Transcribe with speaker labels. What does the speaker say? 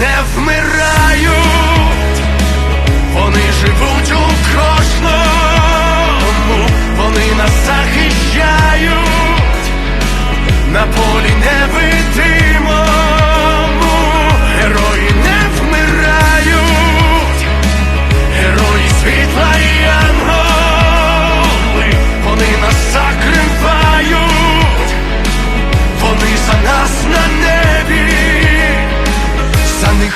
Speaker 1: Не вмирають,